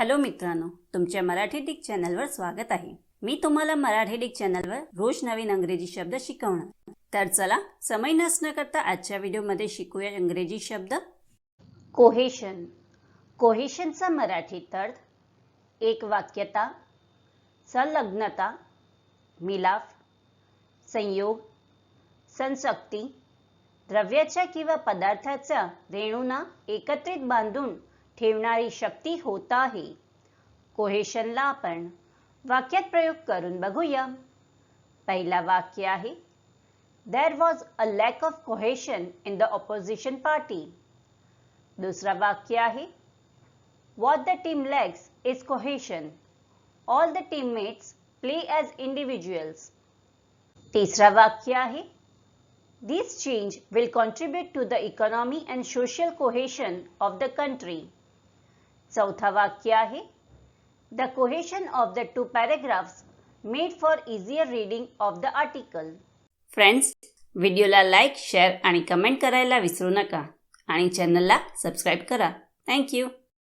Hello मित्रांनो तुमच्या Marathi Dick चॅनलवर स्वागत आहे. मी तुम्हाला मराठी डिक चॅनलवर रोज नवीन अंग्रेजी शब्द शिकवणार. तर चला समय नसणं करता आजच्या व्हिडिओमध्ये शिकूया इंग्रजी शब्द. कोहेशन कोहेशनचा मराठी अर्थ एक वाक्यता संलग्नता मिलाफ संयोग संसक्ती द्रव्याच्या किंवा पदार्थाच्या रेणूंना एकत्रित बांधून ठेवणारी शक्ती होत आहे कोहेशनला आपण वाक्यात प्रयोग करून बघूया. पहिला वाक्य आहे there was a lack of cohesion in the opposition party दुसरा वाक्य आहे what the team lacks is cohesion all the teammates play as individuals तिसरा वाक्य आहे दिस change will contribute to the economy and social cohesion of the country. चौथा वाक्य आहे. The cohesion of the two paragraphs made for easier reading of the article friends व्हिडिओला like share आणि comment करायला विसरू नका. आणि चॅनलला सबस्क्राईब करा. थँक्यू